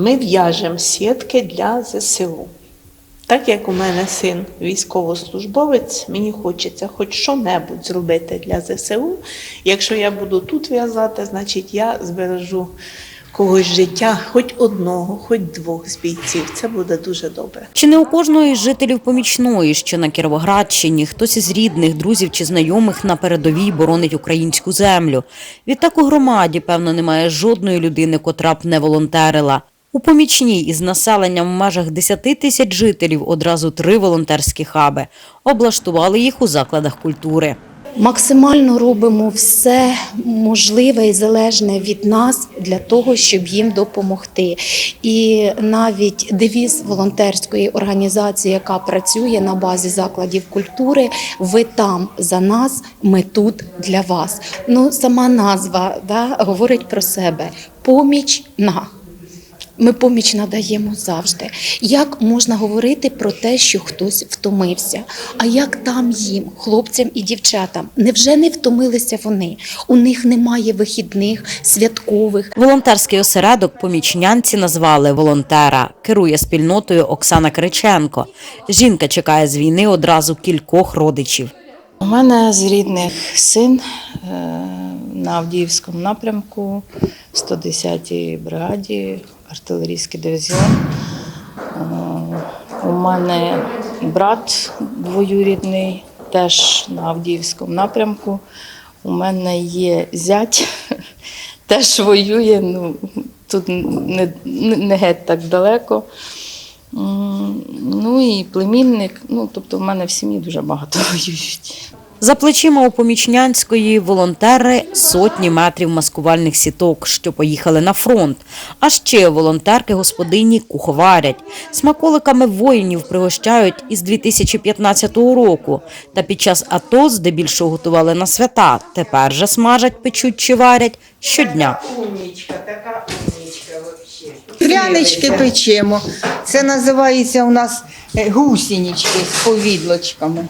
Ми в'яжемо сітки для ЗСУ. Так як у мене син військовослужбовець, мені хочеться хоч що-небудь зробити для ЗСУ. Якщо я буду тут в'язати, значить я збережу когось життя, хоч одного, хоч двох з бійців. Це буде дуже добре. Чи не у кожного із жителів помічної, що на Кіровоградщині, хтось із рідних, друзів чи знайомих на передовій боронить українську землю. Відтак у громаді, певно, немає жодної людини, котра б не волонтерила. У помічній із населенням в межах 10 тисяч жителів одразу три волонтерські хаби. Облаштували їх у закладах культури. Максимально робимо все можливе і залежне від нас для того, щоб їм допомогти. І навіть девіз волонтерської організації, яка працює на базі закладів культури, ви там за нас, ми тут для вас. Ну, сама назва да, говорить про себе: поміч на. Ми поміч надаємо завжди. Як можна говорити про те, що хтось втомився? А як там їм, хлопцям і дівчатам? Невже не втомилися вони? У них немає вихідних, святкових. Волонтерський осередок помічнянці назвали волонтера. Керує спільнотою Оксана Криченко. Жінка чекає з війни одразу кількох родичів. У мене з рідних син е, на Авдіївському напрямку, 110-й бригаді, артилерійський дивізіон. Е, У мене брат двоюрідний, теж на Авдіївському напрямку. У мене є зять, теж воює. Ну, тут не, не геть так далеко. Ну і племінник. Ну, тобто в мене в сім'ї дуже багато воюють. За плечима у помічнянської волонтери сотні метрів маскувальних сіток, що поїхали на фронт. А ще волонтерки господині куховарять. Смаколиками воїнів пригощають із 2015 року. Та під час АТО здебільшого готували на свята. Тепер же смажать, печуть чи варять щодня. Прянички печемо. Це називається у нас гусінічки з повідлочками.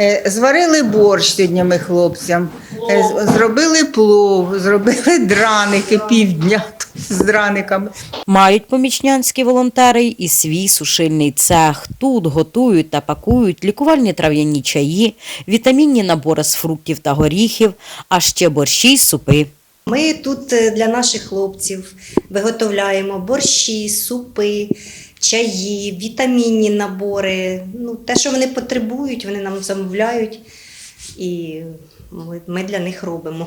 Е, Зварили борщ сьогодні ми хлопцям, Е, зробили плов, зробили драники півдня з драниками. Мають помічнянські волонтери і свій сушильний цех. Тут готують та пакують лікувальні трав'яні чаї, вітамінні набори з фруктів та горіхів, а ще борщі й супи. Ми тут е, для наших хлопців виготовляємо борщі, супи, чаї, вітамінні набори. Ну, те, що вони потребують, вони нам замовляють, і ми, для них робимо.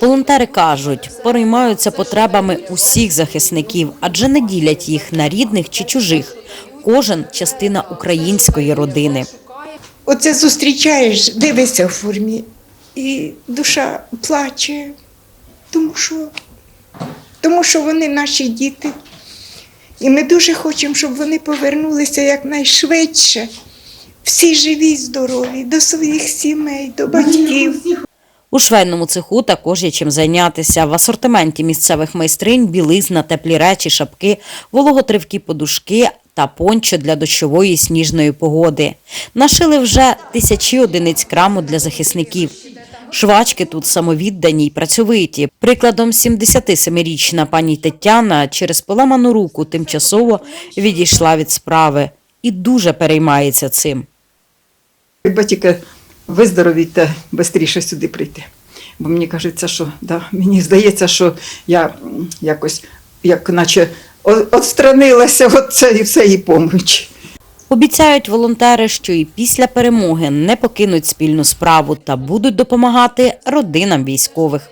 Волонтери кажуть, переймаються потребами усіх захисників, адже не ділять їх на рідних чи чужих. Кожен частина української родини. Оце зустрічаєш, дивишся в формі, і душа плаче, тому що, тому що вони наші діти. І ми дуже хочемо, щоб вони повернулися якнайшвидше. Всі живі, й здорові, до своїх сімей, до батьків. У швейному цеху також є чим зайнятися. В асортименті місцевих майстринь білизна, теплі речі, шапки, вологотривкі подушки та пончо для дощової і сніжної погоди. Нашили вже тисячі одиниць краму для захисників. Швачки тут самовіддані й працьовиті. Прикладом 77-річна пані Тетяна через поламану руку тимчасово відійшла від справи і дуже переймається цим. Хіба тільки виздоровійте, швидше сюди прийти. Бо мені кажеться, що да, мені здається, що я якось, як наче отстранилася від цієї помочі. Обіцяють волонтери, що і після перемоги не покинуть спільну справу та будуть допомагати родинам військових.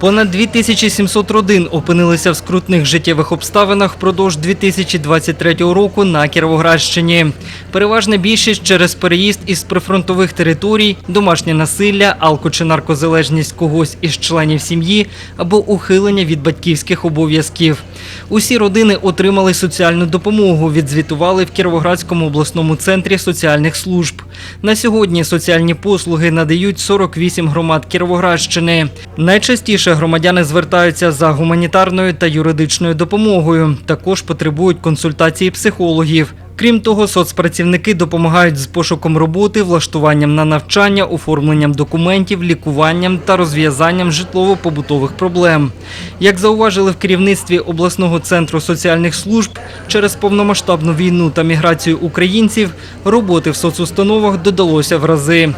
Понад 2700 родин опинилися в скрутних життєвих обставинах впродовж 2023 року на Кіровоградщині. Переважна більшість через переїзд із прифронтових територій, домашнє насилля, алко чи наркозалежність когось із членів сім'ї або ухилення від батьківських обов'язків. Усі родини отримали соціальну допомогу, відзвітували в Кіровоградському обласному центрі соціальних служб. На сьогодні соціальні послуги надають 48 громад Кіровоградщини. Найчастіше громадяни звертаються за гуманітарною та юридичною допомогою. Також потребують консультації психологів, Крім того, соцпрацівники допомагають з пошуком роботи, влаштуванням на навчання, оформленням документів, лікуванням та розв'язанням житлово-побутових проблем. Як зауважили в керівництві обласного центру соціальних служб, через повномасштабну війну та міграцію українців роботи в соцустановах додалося в рази.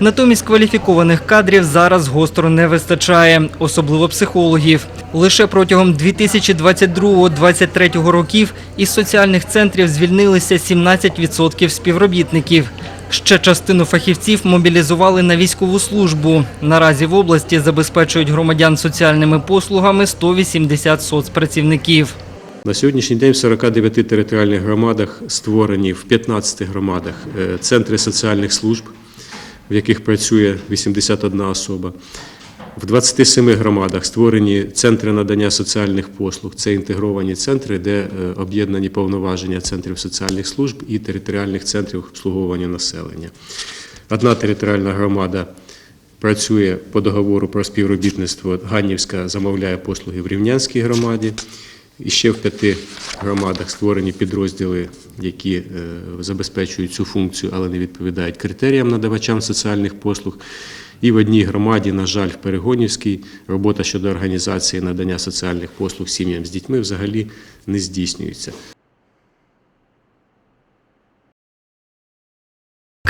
Натомість кваліфікованих кадрів зараз гостро не вистачає, особливо психологів. Лише протягом 2022-2023 років із соціальних центрів звільнилися 17% співробітників. Ще частину фахівців мобілізували на військову службу. Наразі в області забезпечують громадян соціальними послугами 180 соцпрацівників. На сьогоднішній день в 49 територіальних громадах створені в 15 громадах е, центри соціальних служб, в яких працює 81 особа. В 27 громадах створені центри надання соціальних послуг. Це інтегровані центри, де е, об'єднані повноваження центрів соціальних служб і територіальних центрів обслуговування населення. Одна територіальна громада працює по договору про співробітництво. Ганнівська замовляє послуги в Рівнянській громаді. І ще в п'яти громадах створені підрозділи, які е, забезпечують цю функцію, але не відповідають критеріям надавачам соціальних послуг. І в одній громаді, на жаль, в Перегонівській, робота щодо організації надання соціальних послуг сім'ям з дітьми взагалі не здійснюється.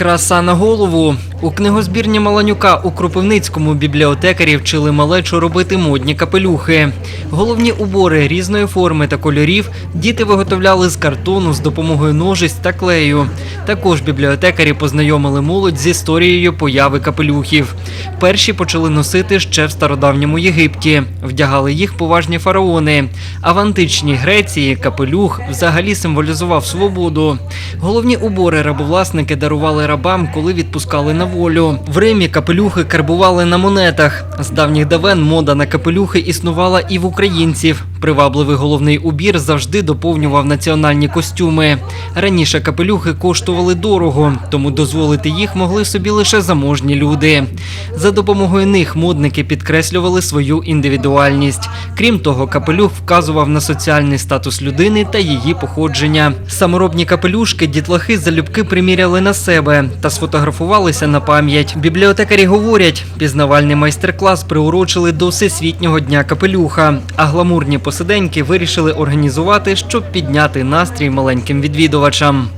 Краса на голову. У книгозбірні Маланюка у Кропивницькому бібліотекарі вчили малечу робити модні капелюхи. Головні убори різної форми та кольорів діти виготовляли з картону з допомогою ножиць та клею. Також бібліотекарі познайомили молодь з історією появи капелюхів. Перші почали носити ще в стародавньому Єгипті. Вдягали їх поважні фараони. А в античній Греції капелюх взагалі символізував свободу. Головні убори рабовласники дарували рабам, коли відпускали на волю. В Римі капелюхи карбували на монетах. З давніх давен мода на капелюхи існувала і в українців. Привабливий головний убір завжди доповнював національні костюми. Раніше капелюхи коштували дорого, тому дозволити їх могли собі лише заможні люди. За допомогою них модники підкреслювали свою індивідуальність. Крім того, капелюх вказував на соціальний статус людини та її походження. Саморобні капелюшки дітлахи залюбки приміряли на себе та сфотографувалися на пам'ять. Бібліотекарі говорять, пізнавальний майстер-клас приурочили до Всесвітнього дня капелюха, а гламурні посиденьки вирішили організувати, щоб підняти настрій маленьким відвідувачам.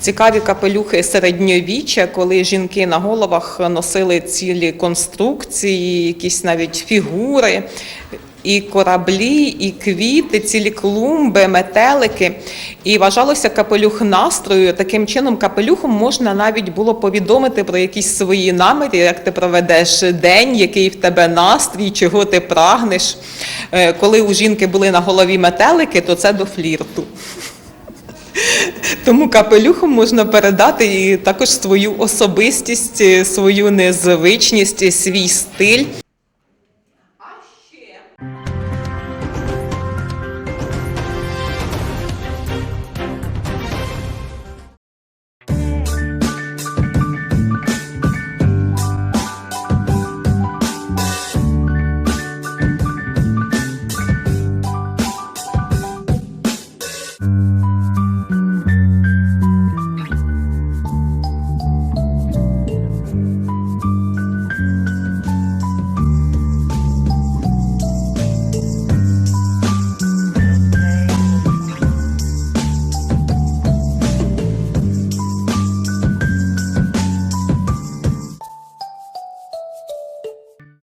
Цікаві капелюхи середньовіччя, коли жінки на головах носили цілі конструкції, якісь навіть фігури, і кораблі, і квіти, цілі клумби, метелики. І вважалося капелюх настрою. Таким чином, капелюхом можна навіть було повідомити про якісь свої наміри, як ти проведеш день, який в тебе настрій, чого ти прагнеш. Е, Коли у жінки були на голові метелики, то це до флірту. Тому капелюхом можна передати і також свою особистість, свою незвичність, свій стиль.